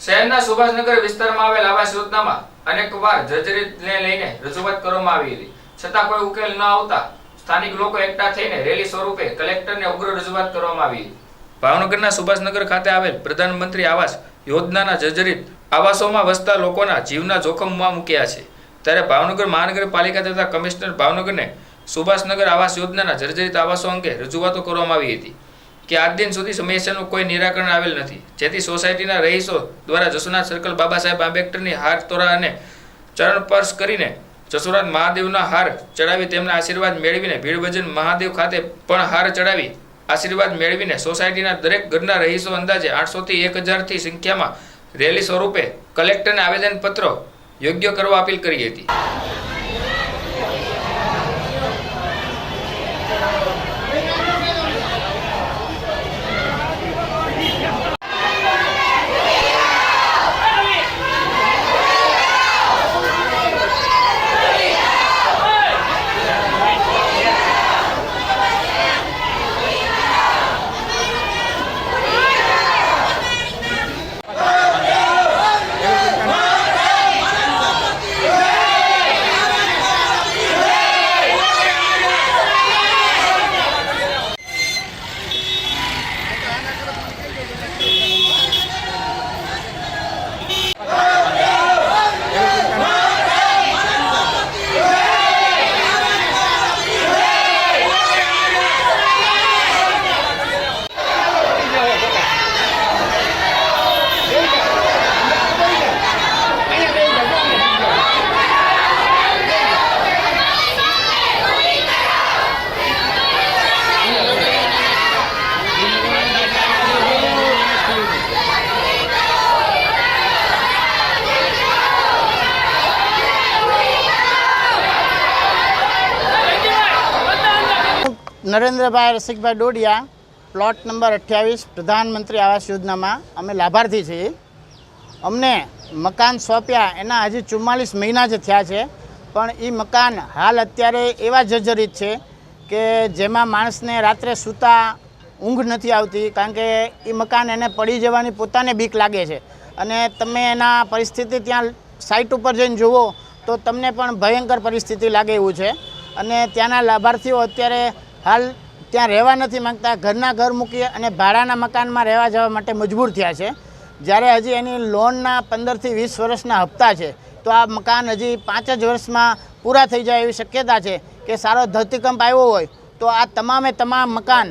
શહેરના સુભાષનગર વિસ્તારમાં આવેલ આવાસ યોજનામાં અનેકવાર જર્જરિતને લઈને રજૂઆત કરવામાં આવી હતી. છતાં કોઈ ઉકેલ ન આવતા સ્થાનિક લોકો એકઠા થઈને રેલી સ્વરૂપે કલેક્ટરને ઉગ્ર રજૂઆત કરવામાં આવી હતી. ભાવનગરના સુભાષનગર ખાતે આવેલ પ્રધાનમંત્રી આવાસ યોજનાના જર્જરિત આવાસોમાં વસતા લોકોના જીવના જોખમમાં મૂક્યા છે. ત્યારે ભાવનગર મહાનગરપાલિકા તથા કમિશનર ભાવનગરને સુભાષનગર આવાસ યોજનાના જર્જરિત આવાસો અંગે રજૂઆતો કરવામાં આવી હતી. કે આજ દિન સુધી સમસ્યાનું કોઈ નિરાકરણ આવેલ નથી. જેથી સોસાયટીના રહીશો દ્વારા જસુનાથ સર્કલ બાબા સાહેબ આંબેડકરની હાર તોરા અને ચરણ સ્પર્શ કરીને જસુનાથ મહાદેવના હાર ચડાવી તેમના આશીર્વાદ મેળવીને ભીડભજન મહાદેવ ખાતે પણ હાર ચડાવી આશીર્વાદ મેળવીને સોસાયટીના દરેક ઘરના રહીશો અંદાજે આઠસોથી એક હજારથી સંખ્યામાં રેલી સ્વરૂપે કલેક્ટરને આવેદનપત્રો યોગ્ય કરવા અપીલ કરી હતી. નરેન્દ્રભાઈ રસિકભાઈ ડોડિયા પ્લોટ નંબર અઠ્યાવીસ, પ્રધાનમંત્રી આવાસ યોજનામાં અમે લાભાર્થી છીએ. અમને મકાન સોંપ્યા, એના હજી ચુમ્માલીસ મહિના જ થયા છે. પણ એ મકાન હાલ અત્યારે એવા જર્જરિત છે કે જેમાં માણસને રાત્રે સૂતા ઊંઘ નથી આવતી, કારણ કે એ મકાન એને પડી જવાની પોતાને બીક લાગે છે. અને તમે એના પરિસ્થિતિ ત્યાં સાઇટ ઉપર જઈને જુઓ, તો તમને પણ ભયંકર પરિસ્થિતિ લાગે એવું છે. અને ત્યાંના લાભાર્થીઓ અત્યારે હાલ ત્યાં રહેવા નથી માંગતા. ઘરના ઘર મૂકી અને ભાડાના મકાનમાં રહેવા જવા માટે મજબૂર થયા છે. જ્યારે હજી એની લોનના પંદરથી વીસ વર્ષના હપ્તા છે, તો આ મકાન હજી પાંચ જ વર્ષમાં પૂરા થઈ જાય એવી શક્યતા છે કે સારો ધરતીકંપ આવ્યો હોય, તો આ તમામે તમામ મકાન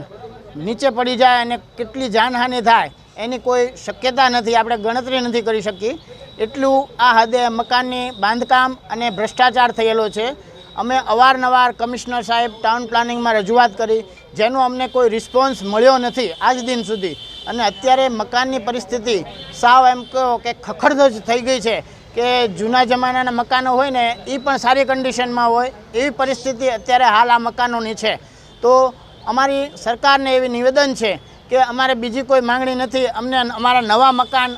નીચે પડી જાય અને કેટલી જાનહાનિ થાય એની કોઈ શક્યતા નથી. આપણે ગણતરી નથી કરી શકી એટલું આ હદે મકાનની બાંધકામ અને ભ્રષ્ટાચાર થયેલો છે. અમે અવારનવાર કમિશનર સાહેબ ટાઉન પ્લાનિંગમાં રજૂઆત કરી, જેનો અમને કોઈ રિસ્પોન્સ મળ્યો નથી આજ દિન સુધી. અને અત્યારે મકાનની પરિસ્થિતિ સાવ એમ કહો કે ખખડધજ થઈ ગઈ છે કે જૂના જમાનાના મકાનો હોય ને, એ પણ સારી કન્ડિશનમાં હોય, એવી પરિસ્થિતિ અત્યારે હાલ આ મકાનોની છે. તો અમારી સરકારને એવી નિવેદન છે કે અમારે બીજી કોઈ માંગણી નથી, અમને અમારા નવા મકાન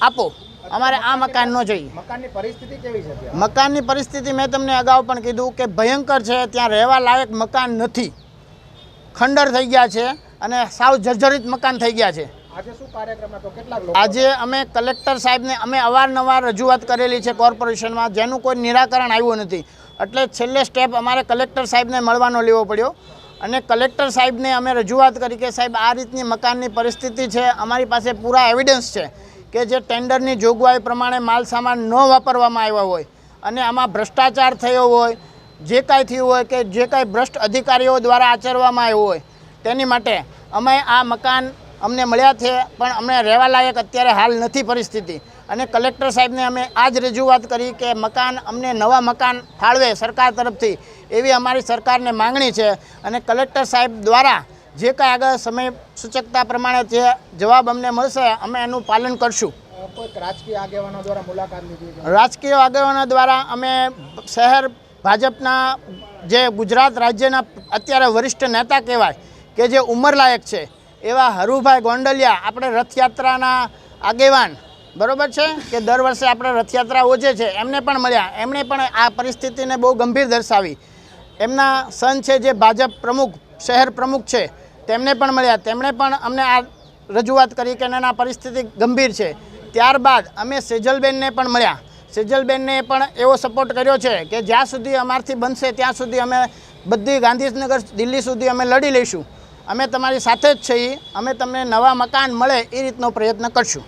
આપો. અમારે આ મકાન ન જોઈએ. મકાનની પરિસ્થિતિ કેવી છે મકાનની પરિસ્થિતિ મેં તમને અગાઉ પણ કીધું કે ભયંકર છે ત્યાં રહેવા લાયક મકાન નથી. ખંડર થઈ ગયા છે અને સાવ જર્જરિત મકાન થઈ ગયા છે. આજે અમે કલેક્ટર સાહેબને અમે અવારનવાર રજૂઆત કરેલી છે કોર્પોરેશનમાં જેનું કોઈ નિરાકરણ આવ્યું નથી. એટલે છેલ્લે સ્ટેપ અમારે કલેક્ટર સાહેબને મળવાનો લેવો પડ્યો. અને કલેક્ટર સાહેબને અમે રજૂઆત કરી કે સાહેબ આ રીતની મકાનની પરિસ્થિતિ છે અમારી પાસે પૂરા એવિડન્સ છે. કે જે ટેન્ડરની જોગવાઈ પ્રમાણે માલ સામાન ન વાપરવામાં આવ્યા હોય અને આમાં ભ્રષ્ટાચાર થયો હોય, જે કાંઈ થયું હોય કે જે કાંઈ ભ્રષ્ટ અધિકારીઓ દ્વારા આચરવામાં આવ્યું હોય, તેની માટે અમે આ મકાન અમને મળ્યા છે, પણ અમને રહેવા લાયક અત્યારે હાલ નથી પરિસ્થિતિ. અને કલેક્ટર સાહેબને અમે આ જ રજૂઆત કરી કે મકાન અમને નવા મકાન ફાળવે સરકાર તરફથી, એવી અમારી સરકારને માંગણી છે. અને કલેક્ટર સાહેબ દ્વારા જે કાંઈ આગળ સમય સૂચકતા પ્રમાણે જે જવાબ અમને મળશે અમે એનું પાલન કરશું. રાજકીય આગેવાનો દ્વારા મુલાકાત લીધી રાજકીય આગેવાનો દ્વારા અમે શહેર ભાજપના જે ગુજરાત રાજ્યના અત્યારે વરિષ્ઠ નેતા કહેવાય કે જે ઉંમરલાયક છે એવા હરુભાઈ ગોંડલિયા આપણે રથયાત્રાના આગેવાન બરોબર છે? કે દર વર્ષે આપણે રથયાત્રા ઓછે છે એમને પણ મળ્યા. એમણે પણ આ પરિસ્થિતિને બહુ ગંભીર દર્શાવી. એમના સન છે જે ભાજપ પ્રમુખ શહેર પ્રમુખ છે. તેમને પણ મળ્યા. તેમણે પણ અમને આ રજૂઆત કરી કે એના પરિસ્થિતિ ગંભીર છે. ત્યારબાદ અમે સેજલબેનને પણ મળ્યા. સેજલબેનને પણ એવો સપોર્ટ કર્યો છે કે જ્યાં સુધી અમારથી બનશે ત્યાં સુધી અમે બધી ગાંધીનગર, દિલ્હી સુધી અમે લડી લઈશું. અમે તમારી સાથે જ છીએ. અમે તમને નવા મકાન મળે એ રીતનો પ્રયત્ન કરશું.